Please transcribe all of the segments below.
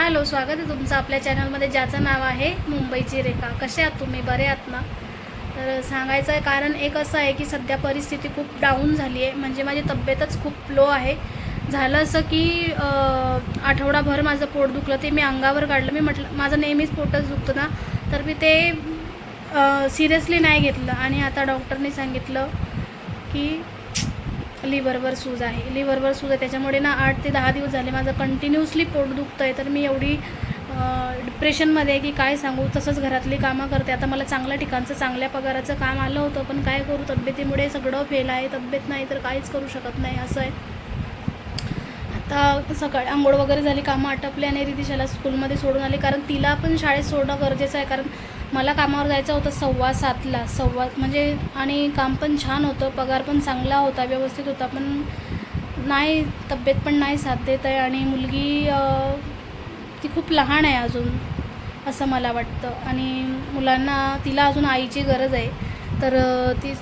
Hello स्वागत आहे तुमचं आपल्या चॅनलमध्ये ज्याचं नाव आहे मुंबईची रेखा. कसे आहात तुम्ही? बरे आहात ना? तर सांगायचं आहे कारण एक असं आहे की सध्या परिस्थिती खूप डाऊन झाली आहे. म्हणजे माझी तब्येतच खूप लो आहे. झालं असं की आठवडाभर माझं पोट दुखलं. ते मी अंगावर काढलं. मी म्हटलं माझं नेहमीच पोटच दुखतं ना? तर मी ते सिरियसली नाही घेतलं. आणि आता डॉक्टरने सांगितलं की लिव्हरवर सूज आहे. लिव्हरवर सूज आहे. त्याच्यामुळे ना आठ ते दहा दिवस झाले माझं कंटिन्युअसली पोट दुखतं आहे तर मी एवढी डिप्रेशनमध्ये आहे की काय सांगू? तसंच घरातली कामं करते. आता मला चांगल्या ठिकाणचं चांगल्या पगाराचं काम आलं होतं पण काय करू? तब्येतीमुळे सगळं फेल आहे. तब्येत नाही तर काहीच करू शकत नाही. असं आहे. आता सकाळी आंघोळ वगैरे झाली कामं आटपली आणि रितिशाला स्कूलमध्ये सोडून आली. कारण तिला पण शाळेत सोडणं गरजेचं आहे. कारण मला कामावर जायचं होतं सव्वा सातला सव्वा म्हणजे आणि काम पण छान होतं पगार पण चांगला होता व्यवस्थित होता पण नाही तब्येत पण नाही साथ देत आहे आणि मुलगी ती खूप लहान आहे अजून असं मला वाटतं. आणि मुलांना तिला अजून आईची गरज आहे. तर ती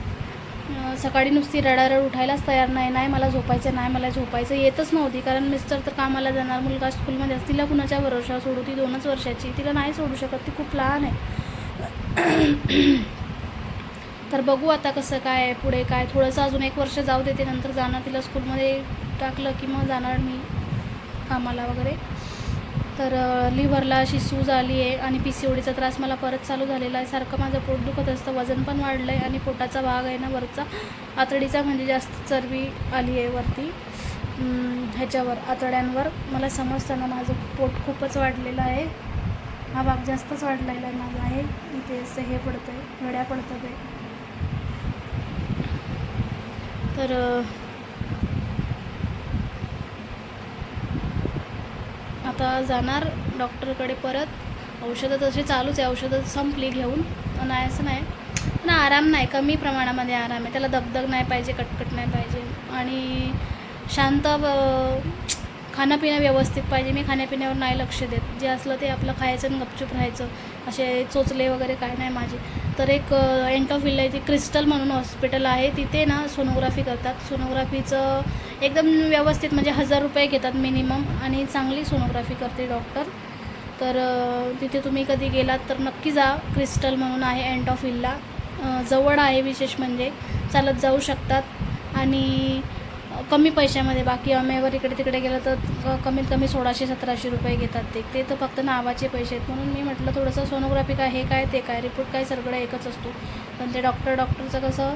सकाळी नुसती रडारड उठायलाच तयार नाही नाही मला झोपायचं नाही मला झोपायचं येतच नव्हती. कारण मिस्टर तर कामाला जाणार मुलगा स्कूलमध्ये तिला कुणाच्या भरोशा सोडू? ती दोनच वर्षाची तिला नाही सोडू शकत ती खूप लहान आहे. तर बघू आता कसं काय आहे पुढे काय. थोडंसं अजून एक वर्ष जाऊ देते नंतर जाणार. तिला स्कूलमध्ये टाकलं की मग जाणार मी कामाला वगैरे. तर लिव्हरला अशी सूज आली आहे आणि पी सी ओडीचा त्रास मला परत चालू झालेला आहे. सारखं माझं पोट दुखत असतं वजन पण वाढलं आहे आणि पोटाचा भाग आहे ना वरचा. आतडीचा म्हणजे जास्त चरबी आली आहे वरती. ह्याच्यावर आतड्यांवर. मला समजतं ना माझं पोट खूपच वाढलेलं आहे. हा भाग जास्तच वाढलेला आहे माझा आहे. इथे असं हे पडतं आहे घड्या पडतात आहे तर आता जाणार डॉक्टरकडे परत. औषधं तशी चालूच आहे औषधं संपली घेऊन. नाही असं नाही. पण आराम नाही कमी प्रमाणामध्ये आराम आहे. त्याला दगदग नाही पाहिजे कटकट नाही पाहिजे. आणि शांत खाणंपिणं व्यवस्थित पाहिजे. मी खाण्यापिण्यावर नाही लक्ष देत. जे असलं ते आपलं खायचं आणि गपचूप राहायचं. असे चोचले वगैरे काय नाही माझे. तर एक एंट आहे विलेज क्रिस्टल म्हणून हॉस्पिटल आहे. तिथे ना सोनोग्राफी करतात. सोनोग्राफीचं एकदम व्यवस्थित म्हणजे हजार रुपये घेतात मिनिमम आणि चांगली सोनोग्राफी करते डॉक्टर तर तिथे तुम्ही कधी गेलात तर नक्की जा. क्रिस्टल म्हणून आहे एंटॉफिलला अ, जवळ आहे विशेष म्हणजे. चालत जाऊ शकतात. आणि कमी पैशामध्ये बाकी अमेवर इकडे तिकडे गेलं तर कमीत कमी सोळाशे सतराशे रुपये घेतात ते. ते तर फक्त नावाचे पैसे आहेत. म्हणून मी म्हटलं थोडंसं सोनोग्राफी काय हे काय ते काय रिपोर्ट काय सगळं एकच असतो. पण ते डॉक्टर डॉक्टरचं कसं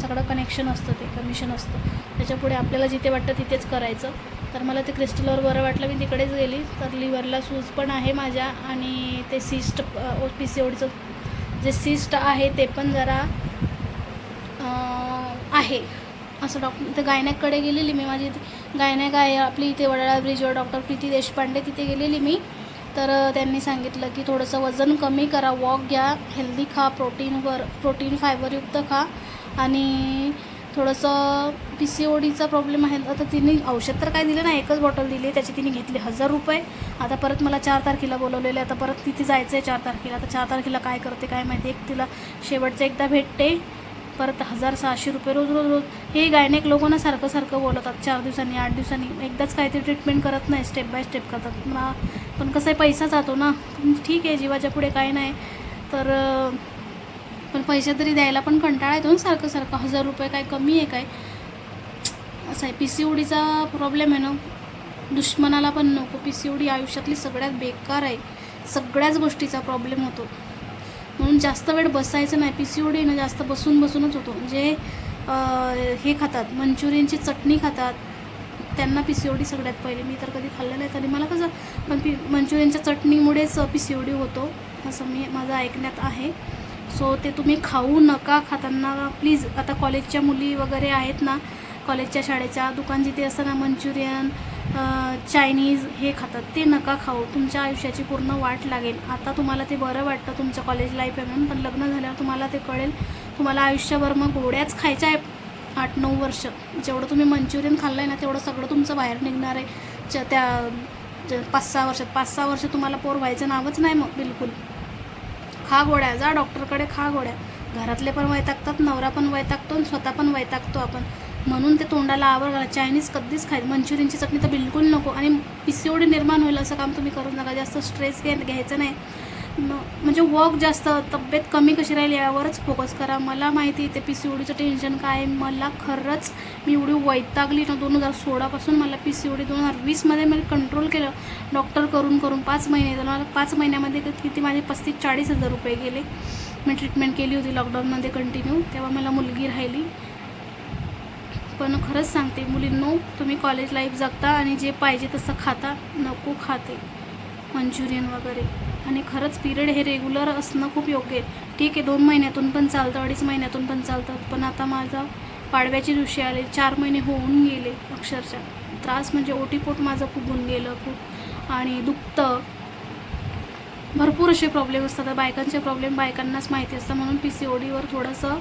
सगळं कनेक्शन असतं ते कमिशन असतं. त्याच्यापुढे आपल्याला जिथे वाटतं तिथेच करायचं. तर मला ते क्रिस्टलवर बरं वाटलं. मी तिकडेच गेली. तर लिव्हरला सूज पण आहे माझ्या आणि ते सिस्ट पी सी ओडीचं जे सिस्ट आहे ते पण जरा आहे. असं डॉक्टर इथं गायनॅककडे गेलेली मी. माझी गायनॅक आहे आपली इथे वडाळा ब्रिजवर डॉक्टर प्रीती देशपांडे तिथे गेलेली मी. तर त्यांनी सांगितलं की थोडंसं वजन कमी करा वॉक घ्या हेल्दी खा प्रोटीनवर प्रोटीन फायबरयुक्त खा. आणि थोडंसं पी सी ओ डीचा प्रॉब्लेम आहे आता तिने औषध तर काय दिलं ना एकच बॉटल दिली त्याची तिने घेतली हजार रुपये. आता परत मला चार तारखेला बोलवलेलं आहे आता परत तिथे जायचं आहे चार तारखेला. आता चार तारखेला काय करते काय माहिती. एक तिला शेवटचं एकदा भेटते. परत हजार सहाशे रुपये रोज रोज रोज. हे गायनेक लोकांना सारखं सारखं बोलवतात. चार दिवसांनी आठ दिवसांनी. एकदाच काहीतरी ट्रीटमेंट करत नाही स्टेप बाय स्टेप करतात. ना पण कसं आहे पैसा जातो ना. ठीक आहे जीवाच्या पुढे काय नाही. तर पण पैसे तरी द्यायला पण कंटाळा येतो ना सारखं सारखं. हजार रुपये काय कमी आहे काय? असं आहे पी सी ओडीचा प्रॉब्लेम आहे ना. दुश्मनाला पण नको. पी सी ओडी आयुष्यातली सगळ्यात बेकार आहे. सगळ्याच गोष्टीचा प्रॉब्लेम होतो. म्हणून जास्त वेळ बसायचं नाही. पी सी ओ डी ना जास्त बसून बसूनच होतो. म्हणजे हे खातात मंचुरियनची चटणी खातात. त्यांना पी सी ओ डी सगळ्यात पहिले. मी तर कधी खाल्लं नाही तरी मला कसं पण पी मंचुरियनच्या चटणीमुळेच पी सी ओ डी होतो. असं मी माझं ऐकण्यात आहे. सो ते तुम्ही खाऊ नका खाताना. प्लीज आता कॉलेजच्या मुली वगैरे आहेत ना कॉलेजच्या शाळेच्या दुकान जिथे असतं ना मंचुरियन चायनीज हे खातात. ते नका खाऊ. तुमच्या आयुष्याची पूर्ण वाट लागेल. आता तुम्हाला ते बरं वाटतं तुमचं कॉलेज लाईफ आहे म्हणून. पण लग्न झाल्यावर तुम्हाला ते कळेल. तुम्हाला आयुष्यभर मग गोड्याच खायच्या आहे आठ नऊ वर्ष. जेवढं तुम्ही मंचुरियन खाल्लं आहे ना तेवढं सगळं तुमचं बाहेर निघणार आहे. ज- त्या पाच सहा वर्षात पाच सहा वर्ष तुम्हाला पोर व्हायचं नावच नाही मग बिलकुल. खा गोड्या. जा डॉक्टरकडे खा गोड्या. घरातले पण वैतागतात नवरा पण वैतागतो आणि स्वतः पण वैतागतो आपण. म्हणून ते तोंडाला आवर घाला चायनीज कधीच खाय मंचुरियनची चटणी तर बिलकुल नको. आणि पी सी निर्माण होईल असं काम तुम्ही करू नका. जास्त स्ट्रेस घ्या घ्यायचं नाही. म्हणजे वर्क जास्त तब्येत कमी कशी राहील यावरच फोकस करा. मला माहिती आहे ते पी सी ओडीचं टेन्शन काय मला खरंच मी एवढी वैतागली ना दोन हजार सोळापासून मला पी सी ओडी दोन हजार वीसमध्ये मी कंट्रोल केलं. डॉक्टर करून करून पाच महिने तर मला पाच महिन्यामध्ये किती माझे पस्तीस चाळीस हजार रुपये गेले. मी ट्रीटमेंट केली होती लॉकडाऊनमध्ये कंटिन्यू तेव्हा मला मुलगी राहिली. पण खरंच सांगते मुलींनो तुम्ही कॉलेज लाईफ जगता आणि जे पाहिजे तसं खाता नको खाते. मंचुरियन वगैरे. आणि खरंच पिरियड हे रेग्युलर असणं खूप योग्य आहे. ठीक आहे दोन महिन्यातून पण चालतं अडीच महिन्यातून पण चालतं पण आता माझा पाडव्याचे दिवशी आले चार महिने होऊन गेले अक्षरशः. त्रास म्हणजे ओटीपोट माझं फुगून गेलं खूप. आणि दुखतं. भरपूर असे प्रॉब्लेम असतात. बायकांचे प्रॉब्लेम बायकांनाच माहिती असतं म्हणून पी सी ओ डीवर थोडंसं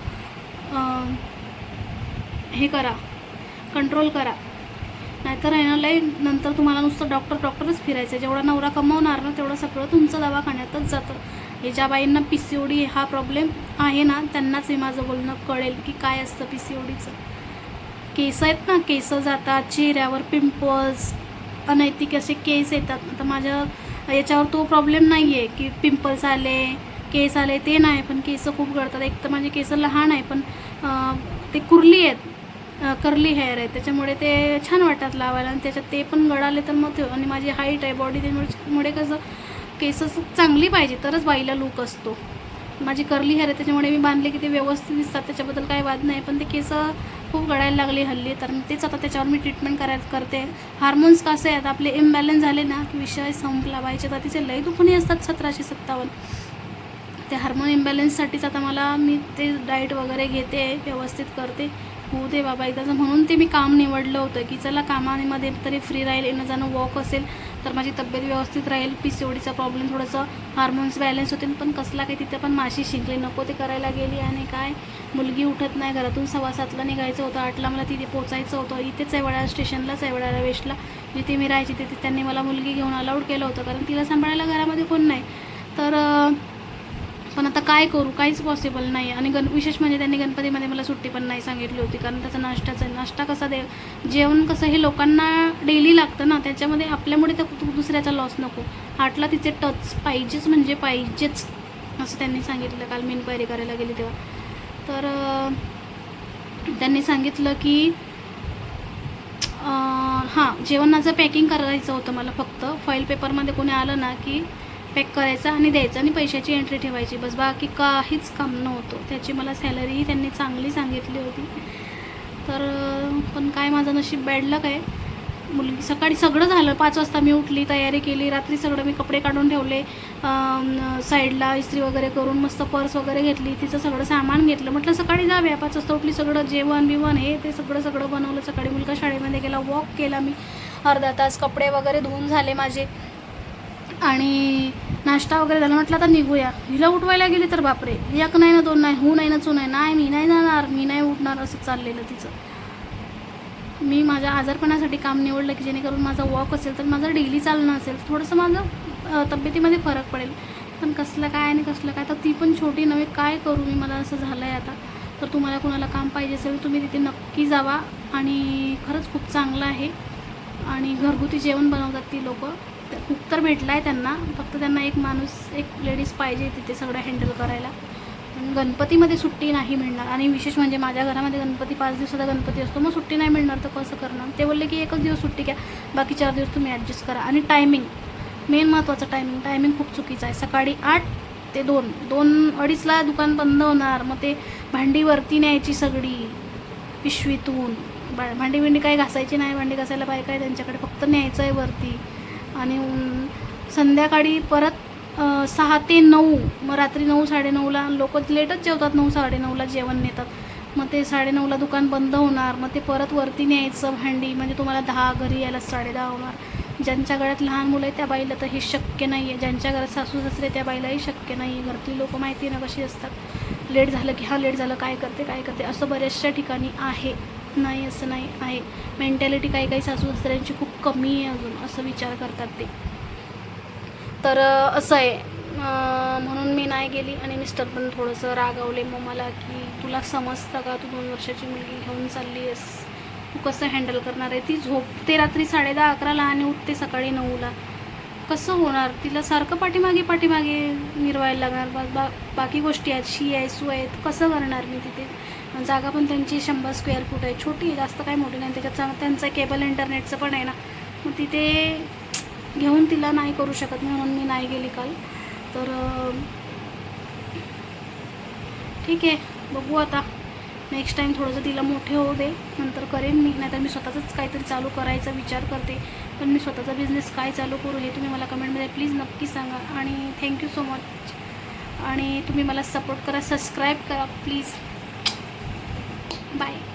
हे करा. कंट्रोल करा. नाहीतर आहे ना लय नंतर तुम्हाला नुसतं डॉक्टर डॉक्टरच फिरायचं. आहे. जेवढा नवरा कमवणार ना तेवढं सगळं तुमचं दवाखान्यातच जातं. हे ज्या बाईंना पी सी ओ डी हा प्रॉब्लेम आहे ना त्यांनाच हे माझं बोलणं कळेल की काय असतं पी सी ओ डीचं केस आहेत ना केस जातात चेहऱ्यावर पिंपल्स अनैतिक असे केस येतात. आता माझ्या याच्यावर तो प्रॉब्लेम नाही आहे की पिंपल्स आले केस आले ते नाही पण केस खूप गळतात. एक तर माझे केस लहान आहे पण ते कुर्ली आहेत. कर्ली हेअर आहे. त्याच्यामुळे ते छान वाटतात लावायला आणि त्याच्यात ते पण गळाले तर मग ते आणि माझी हाईट आहे बॉडी त्यामुळे कसं केस चांगली पाहिजे तरच बाईला लूक असतो. माझी कर्ली हेअर आहे त्याच्यामुळे मी बांधले की ते व्यवस्थित दिसतात. त्याच्याबद्दल काही वाद नाही पण ते केस खूप गळायला लागले हल्ली. तर तेच आता त्याच्यावर मी ट्रीटमेंट करायला करते. हार्मोन्स कसे आहेत आपले इम्बॅलन्स झाले ना की विषय संपला. बाईच्या तिचे लय दुखणी असतात सतराशे सत्तावन्न. ते हार्मोन इम्बॅलन्ससाठीच आता मला मी ते डाएट वगैरे घेते व्यवस्थित करते. होऊ दे बाबा एकदाचं म्हणून ते मी काम निवडलं होतं की चला कामामध्ये तरी फ्री राहील येणं जाणं वॉक असेल तर माझी तब्येत व्यवस्थित राहील पी सी ओडीचा प्रॉब्लेम थोडंसं हार्मोन्स बॅलन्स होतील पण कसला काही तिथे पण माशी शिंकली नको ते करायला गेली आणि काय? मुलगी उठत नाही घरातून सव्वा सातला निघायचं होतं आठला मला तिथे पोचायचं होतं इथेच आहे स्टेशनलाच आहे वेस्टला जिथे मी राहायची तिथे त्यांनी मला मुलगी घेऊन अलाउड केलं होतं कारण तिला सांभाळायला घरामध्ये कोण नाही. तर पण आता काय करू? काहीच पॉसिबल नाही. आणि गण विशेष म्हणजे त्यांनी गणपतीमध्ये मला सुट्टी पण नाही सांगितली होती. कारण त्याचा नाश्ताचा नाश्ता कसा दे जेवण कसं हे लोकांना डेली लागतं ना. त्याच्यामध्ये आपल्यामुळे तर दुसऱ्याचा लॉस नको. हार्टला तिचे टच पाहिजेच म्हणजे पाहिजेच असं त्यांनी सांगितलं. काल मी इन्क्वायरी करायला गेली तेव्हा. तर त्यांनी सांगितलं की हां जेवणाचं पॅकिंग करायचं होतं मला फक्त. फॉईल पेपरमध्ये कोणी आलं ना की पॅक करायचं आणि द्यायचं आणि पैशाची एंट्री ठेवायची. बस बाकी काहीच काम नव्हतं. त्याची मला सॅलरीही त्यांनी चांगली सांगितली होती. तर पण काय माझं नशीब बॅडलक आहे. मुलगी सकाळी सगळं झालं. पाच वाजता मी उठली तयारी केली. रात्री सगळं मी कपडे काढून ठेवले. साईडला इस्त्री वगैरे करून मस्त पर्स वगैरे घेतली. तिचं सगळं सामान घेतलं. म्हटलं सकाळी जाऊया पाच वाजता उठली. सगळं जेवण बिवण हे ते सगळं सगळं बनवलं. सकाळी मुलगा शाळेमध्ये गेला. वॉक केला मी. अर्धा तास कपडे वगैरे धुवून झाले माझे. आणि नाश्ता वगैरे झाला म्हटलं आता निघूया. हिला उठवायला गेली तर बापरे एक नाही ना दोन नाही हू नाही ना चू नाही नाही मी नाही जाणार मी नाही उठणार असं चाललेलं तिचं. मी माझ्या आजारपणासाठी काम निवडलं की जेणेकरून माझा वॉक असेल तर माझं डेली चालणं असेल थोडंसं माझं तब्येतीमध्ये फरक पडेल. पण कसलं काय आणि कसलं काय तर ती पण छोटी नव्हे काय करू मी मला असं झालं आहे आता. तर तुम्हाला कुणाला काम पाहिजे असेल तुम्ही तिथे नक्की जावा. आणि खरंच खूप चांगलं आहे. आणि घरगुती जेवण बनवतात ती लोकं. कुक तर भेटला आहे त्यांना. फक्त त्यांना एक माणूस एक लेडीज पाहिजे तिथे सगळं हँडल करायला. पण गणपतीमध्ये सुट्टी नाही मिळणार. आणि विशेष म्हणजे माझ्या घरामध्ये गणपती पाच दिवसाचा गणपती असतो मग सुट्टी नाही मिळणार तर कसं करणार? ते बोलले की एकच दिवस सुट्टी घ्या बाकी चार दिवस तुम्ही ॲडजस्ट करा. आणि टायमिंग मेन महत्त्वाचं टायमिंग टायमिंग खूप चुकीचं आहे. सकाळी आठ ते दोन. दोन अडीचला दुकान बंद होणार. मग ते भांडी वरती न्यायची सगळी पिशवीतून. बा भांडी भिंडी काही घासायची नाही. भांडी घासायला बायका आहे त्यांच्याकडे. फक्त न्यायचं आहे वरती. आणि संध्याकाळी परत सहा ते नऊ मग रात्री नऊ साडेनऊला लोक लेटच जेवतात नऊ साडेनऊला जेवण नेतात. मग ते साडेनऊला दुकान बंद होणार मग ते परत वरती न्यायचं भांडी म्हणजे तुम्हाला दहा घरी यायला साडेदहा होणार. ज्यांच्या घरात लहान मुलं आहे त्या बाईला तर हे शक्य नाही आहे ज्यांच्या घरात सासू सासरे त्या बाईलाही शक्य नाही आहे घरातली लोक माहिती आहे ना कशी असतात. लेट झालं की हा लेट झालं काय करते काय करते असं बऱ्याचशा ठिकाणी आहे. नाही असं नाही आहे. मेंटॅलिटी काही काही सासू सासऱ्यांची खूप कमी आहे अजून असं विचार करतात ते. तर असं आहे. म्हणून मी नाही गेली आणि मिस्टर पण थोडंसं रागावले. मग मला की तुला समजतं का? तू दोन वर्षाची मुलगी घेऊन चालली आहेस. तू कसं हँडल करणार आहे? ती झोपते रात्री साडेदहा अकराला आणि उठते सकाळी नऊला कसं होणार? तिला सारखं पाठीमागे पाठीमागे मिरवायला लागणार. बा बा बाकी गोष्टी आहेत शी आहे सू आहे तू कसं करणार मी तिथे? जागा पण त्यांची शंभर स्क्वेअर फूट आहे. छोटी आहे जास्त काही मोठी नाही. त्याच्यात त्यांचं केबल इंटरनेटचं पण आहे ना. मग तिथे घेऊन तिला नाही करू शकत मी म्हणून मी नाही गेली काल. तर ठीक आहे. बघू आता. नेक्स्ट टाईम थोडंसं तिला मोठे होऊ दे. नंतर करेन मी. नाहीतर मी स्वतःचंच काहीतरी चालू करायचा विचार करते. पण मी स्वतःचा बिझनेस काय चालू करू हे तुम्ही मला कमेंटमध्ये प्लीज नक्की सांगा. आणि थँक्यू सो मच आणि तुम्ही मला सपोर्ट करा सबस्क्राईब करा प्लीज बाय